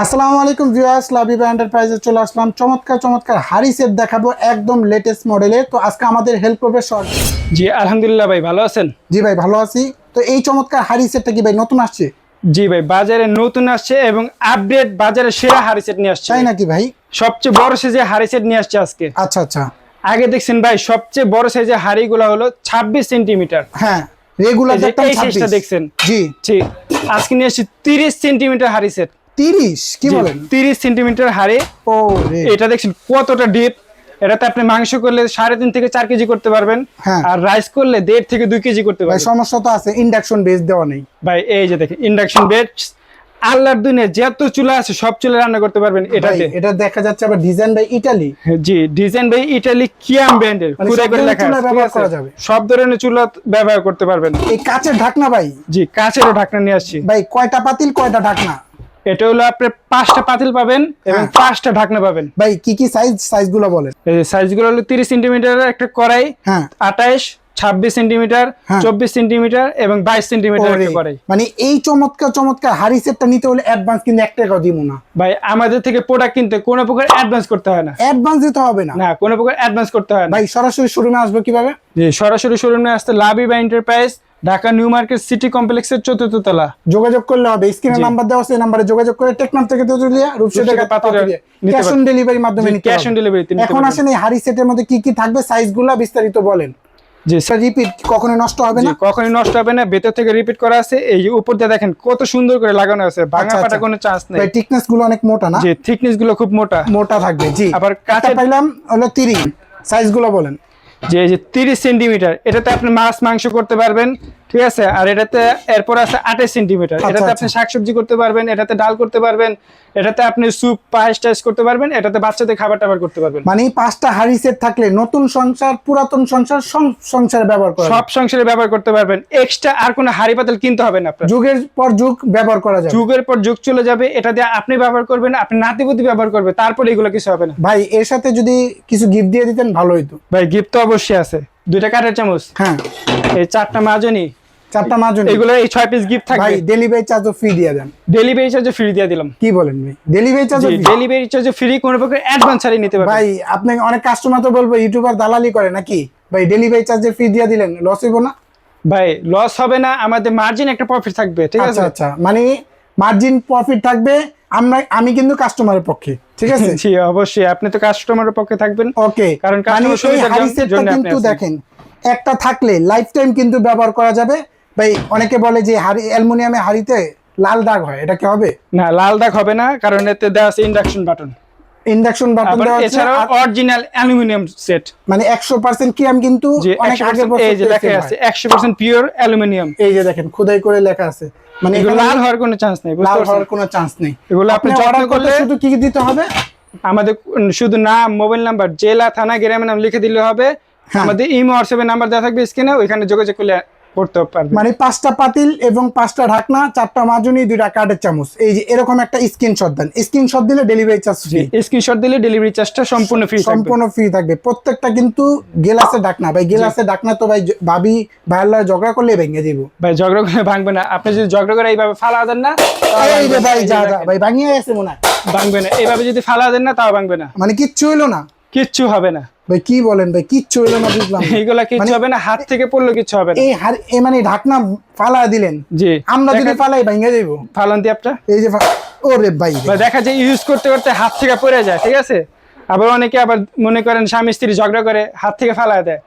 আসসালামু আলাইকুম ভিউয়ার্স লাভিবা এন্টারপ্রাইজে চলে আসলাম। চমৎকার চমৎকার হাড়ি সেট দেখাবো একদম লেটেস্ট মডেলের তো আজকে আমাদের হেল্প করবে শর্ট জি আলহামদুলিল্লাহ ভাই ভালো আছেন? জি ভাই ভালো আছি। তো এই চমৎকার হাড়ি সেটটা কি ভাই নতুন আসছে? জি ভাই বাজারে নতুন আসছে এবং আপডেট বাজারে সেরা হাড়ি সেট নিয়ে আসছে তাই নাকি ভাই? সবচেয়ে বড় সাইজে হাড়ি সেট নিয়ে আসছে আজকে। আচ্ছা আচ্ছা। আগে দেখছেন ভাই সবচেয়ে বড় সাইজের হাড়িগুলো হলো ছাব্বিশ সেন্টিমিটার হ্যাঁ রেগুলার 26 দেখছেন? জি। ঠিক আজকে নিয়ে আসছি তিরিশ সেন্টিমিটার হাড়ি সেট 30 কি বলেন? তিরিশ সেন্টিমিটার হাড়ি। ও এটা দেখছেন কতটা ডিপ এটাতে আপনি মাংস করলে সাড়ে তিন থেকে চার কেজি করতে পারবেন। হ্যাঁ। আর রাইস করলে দেড় থেকে দুই কেজি করতে পারবেন। সমস্যা তো আছে ইন্ডাকশন বেস দেওয়া নেই। ভাই এই যে দেখেন ইন্ডাকশন বেড আল্লাহর দুনিয়া যত চুলা আছে সব চুলা রান্না করতে পারবেন এটাতে। এটা দেখা যাচ্ছে আবার design by Italy G design by Italy Kiam ব্র্যান্ডের সব করে লেখা ব্যবহার করা যাবে। সব ধরনের চুলা ব্যবহার করতে পারবেন। এই কাচের ঢাকনা ভাই? জি কাছেরও ঢাকনা নিয়ে আসছি। ভাই কয়টা পাতিল কয়টা ঢাকনা? এটা হলো আপনি পাঁচটা পাতিল পাবেন এবং হ্যাঁ। পাঁচটা ঢাকনা পাবেন। ভাই কি কি সাইজ সাইজগুলো বলেন? এই সাইজগুলো হলো তিরিশ সেন্টিমিটারের একটা কড়াই হ্যাঁ। আঠাইশ ছাব্বিশ সেন্টিমিটার হ্যাঁ। চব্বিশ সেন্টিমিটার এবং বাইশ সেন্টিমিটার একটা কড়াই। মানে এই চমৎকার চমৎকার হাড়ি সেটটা নিতে হলে অ্যাডভান্স কিন্তু এক টাকাও দিব না। ভাই আমাদের থেকে প্রোডাক্ট কিনতে কোনো প্রকার অ্যাডভান্স করতে হয় না। অ্যাডভান্স দিতে হবে না। না কোনো প্রকার অ্যাডভান্স করতে হয় না। ভাই সরাসরি শোরুমে আসব কীভাবে? সরাসরি শোরুমে আসতে লাভি বা enterprise Dhaka new market city কমপ্লেক্সের চতুর্থ তলা। যোগাযোগ করলে হবে। স্ক্রিনে জি। নাম্বার দেওয়া আছে এই নাম্বারে যোগাযোগ করে টেকনাম থেকে তেতুলিয়া রূপসা থেকে পাতুরিয়া ক্যাশ অন। ডেলিভারির মাধ্যমে নিতে ক্যাশ অন। ডেলিভারি এখন আসেন এই হাড়ি সেটের মধ্যে কি কি থাকবে? সাইজগুলো বিস্তারিত বলেন। জি। রিপিট কখনো নষ্ট হবে না? কখনোই নষ্ট হবে না। ভেতর থেকে রিপিট করা আছে। এই যে উপর দিয়ে দেখেন কত সুন্দর করে লাগানো আছে। ভাঙা আচ্ছা, ফাটা আচ্ছা। কোনো চান্স নেই। ভাই টিকনেসগুলো অনেক মোটা না? যে থিকনেসগুলো খুব মোটা। মোটা থাকবে জি। আবার কাছে পাইলাম হলো 30 সাইজগুলো বলেন। যে যে তিরিশ সেন্টিমিটার এটাতে আপনি মাছ মাংস করতে পারবেন। ঠিক আছে? আর এটাতে এরপর আছে আঠাশ সেন্টিমিটার। আচ্ছা, এটাতে আচ্ছা। আপনি শাকসবজি করতে পারবেন এটাতে ডাল করতে পারবেন এটাতে আপনি স্যুপ পায়েস টাইস করতে পারবেন এটাতে বাচ্চাদের খাবার টাবার করতে পারবেন। মানে পাঁচটা হাড়ি সেট থাকলে নতুন সংসার পুরাতন সংসার সংসারে ব্যবহার করা সব সংসারে ব্যবহার করতে পারবেন। এক্সট্রা আর কোনো হাড়ি পাতাল কিনতে হবে না আপনার। যুগের পর যুগ ব্যবহার করা যাবে। যুগের পর যুগ চলে যাবে এটা দিয়ে আপনি ব্যবহার করবেন আপনি নাতিপুতি ব্যবহার করবে তারপরে এগুলো কিছু হবে না। ভাই এর সাথে যদি কিছু গিফট দিয়ে দিতেন ভালো হইতো। ভাই গিফট তো অবশ্যই আছে। দুইটা কাঠের চামচ। হ্যাঁ। এই চারটা মাজনি চারটা মাজন এগুলো এই ছয় পিস গিফট ভাই থাকবে ডেলিভারি চার্জও ফ্রি দিয়ে দেন। ডেলিভারি চার্জ ফ্রি দিয়ে দিলাম। কি বলেন ভাই? ডেলিভারি চার্জও ডেলিভারি চার্জ ফ্রি কোনো প্রকার অ্যাডভান্স নিতে পারবেন। ভাই আপনি অনেক কাস্টমার তো বলব ইউটিউবার দালালি করে নাকি? ভাই ডেলিভারি চার্জে ফ্রি দিয়ে দিলেন লস হইব না? ভাই লস হবে না আমাদের মার্জিন একটা প্রফিট থাকবে ঠিক আচ্ছা আছে? আচ্ছা মানে মার্জিন প্রফিট থাকবে আমরা আমি কিন্তু কাস্টমারের পক্ষে ঠিক আছে? জি অবশ্যই আপনি তো কাস্টমারের পক্ষে থাকবেন। ওকে কারণ মানে customer এই সুবিধার জন্য- আপনি কিন্তু দেখেন একটা থাকলে লাইফ টাইম কিন্তু ব্যবহার করা যাবে ভাই অনেকে বলে যে হাড়ি অ্যালুমিনিয়ামে হাড়িতে লাল দাগ হয় এটা কি হবে? না লাল দাগ হবে না কারণ এতে দেওয়া আছে ইন্ডাকশন বাটন ইন্ডাকশন বাটন দেওয়া আছে এছাড়াও আর অরিজিনাল অ্যালুমিনিয়াম সেট মানে একশো পার্সেন্ট কি আমি কিন্তু অনেক আগে এই যে লেখা আছে একশো পার্সেন্ট পিওর অ্যালুমিনিয়াম এই যে দেখেন খোদাই করে লেখা আছে। মানে এগুলো লাল হওয়ার কোনো চান্স নেই লাল হওয়ার কোনো চান্স নেই। এগুলো আপনি অর্ডার করলে শুধু কি কি দিতে হবে? আমাদের শুধু নাম মোবাইল নাম্বার জেলা থানা গ্রামের নাম লিখে দিলে হবে। হ্যাঁ। আমাদের ইমো হোয়াটসঅ্যাপের নাম্বার দেওয়া থাকবে স্ক্রিনে ওইখানে যোগাযোগ করলে করতে পারবে। মানে পাঁচটা পাতিল এবং পাঁচটা ঢাকনা চারটা মাজুনি দুইটা কাঠের চামচ। এই যে এরকম একটা স্ক্রিনশট দেন। স্ক্রিনশট দিলে ডেলিভারি চার্জ ফ্রি স্ক্রিনশট দিলে ডেলিভারি চার্জটা সম্পূর্ণ ফ্রি থাকবে। সম্পূর্ণ ফ্রি থাকবে। প্রত্যেকটা কিন্তু গেলাসে ডাকনা ভাই গেলাসে ডাকনা তো ভাই ভাবি ভাইয়াল্লা ঝগড়া করলে ভেঙে দিব। ভাই ঝগড়া করে ভাঙবে না। আপনি যদি ঝগড়া করে এইভাবে ফালা দেন না এই ভাই যা ভাই ভাঙিয়ে গেছে মনে হয়। ভাঙবে না। এইভাবে যদি ফালা দেন না তাও ভাঙবে না। মানে কিচ্ছু হইল না। কিচ্ছু হবে না। ভাই কি বলেন ভাই? কিচ্ছু হলো না বুঝলাম। এইগুলা কিচ্ছু মানে- হবে না হাত থেকে পড়ল কিচ্ছু হবে না। এই হার এ মানে ঢাকনা ফালা দিলেন। জি। আমরা যদি ফালাই ভেঙে দিব ফালান দি আপনার এই যে ওরে ভাই। ভাই দেখা যায় ইউজ করতে করতে হাত থেকে পড়ে যায় ঠিক আছে? আবার অনেকে আবার মনে করেন স্বামী স্ত্রী ঝগড়া করে হাত থেকে ফালা দেয়।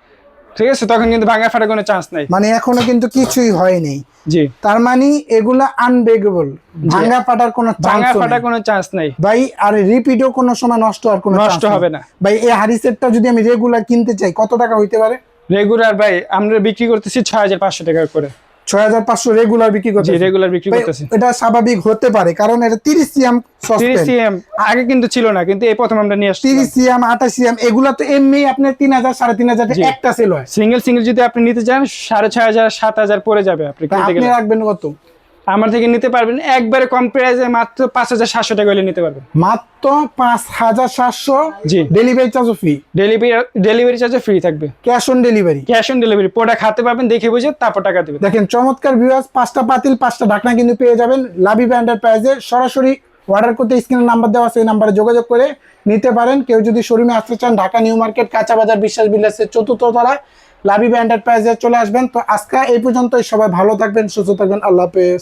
ঠিক আছে তখন কিন্তু ভাঙা ফাটার কোনো চান্স নাই। মানে এখনও কিন্তু কিছুই হয়নি। জি। তার মানে এগুলা আনব্রেকেবল ভাঙা ফাটার কোনো ভাঙা ফাটার কোনো চান্স নাই। ভাই আর রিপিটও কোনো সময় নষ্ট আর কোনো নষ্ট হবে না। ভাই এই হাড়ি সেটটা যদি আমি রেগুলার কিনতে চাই কত টাকা হইতে পারে? রেগুলার ভাই আমরা বিক্রি করতেছি ছয় হাজার পাঁচশো টাকা করে। ছয় হাজার পাঁচশো রেগুলার বিক্রি রেগুলার বিক্রি করতেছি। এটা স্বাভাবিক হতে পারে কারণ এটা তিরিশ সিএম তিরিশ সিএম আগে কিন্তু ছিল না কিন্তু এই প্রথম আমরা নিয়ে আসছি তিরিশ সিএম আঠাশ সিএম এগুলা তো এমনি আপনার তিন হাজার সাড়ে তিন হাজার জি। একটা সেল হয়। সিঙ্গেল সিঙ্গেল যদি আপনি নিতে চান সাড়ে ছয় হাজার সাত হাজার পড়ে যাবে আপনি কিনতে আপনি রাখবেন কত? আমার থেকে নিতে পারবেন। একবারে কম প্রাইসে মাত্র পাঁচ হাজার সাতশো টাকা হলে নিতে পারবেন। মাত্র পাঁচ হাজার সাতশো জি। ডেলিভারি চার্জও ফ্রি ডেলিভারি ডেলিভারি চার্জে ফ্রি থাকবে। Cash on delivery cash on delivery product হাতে পাবেন দেখে বুঝে তারপর টাকা দেবেন। দেখেন চমৎকার ভিউয়ার্স পাঁচটা পাতিল পাঁচটা ঢাকনা কিন্তু পেয়ে যাবেন। লাভি ব্র্যান্ডের প্রাইজে সরাসরি অর্ডার করতে স্ক্রিনের নাম্বার দেওয়া আছে ওই নাম্বারে যোগাযোগ করে নিতে পারেন। কেউ যদি শোরুমে আসতে চান ঢাকা নিউ মার্কেট কাঁচা বাজার বিশ্বাস বিলাসের চতুর্থ তলায় লাবিবা এন্টারপ্রাইজে চলে আসবেন। তো আজকে এই পর্যন্তই। সবাই ভালো থাকবেন সুস্থ থাকবেন। আল্লাহ হাফেজ।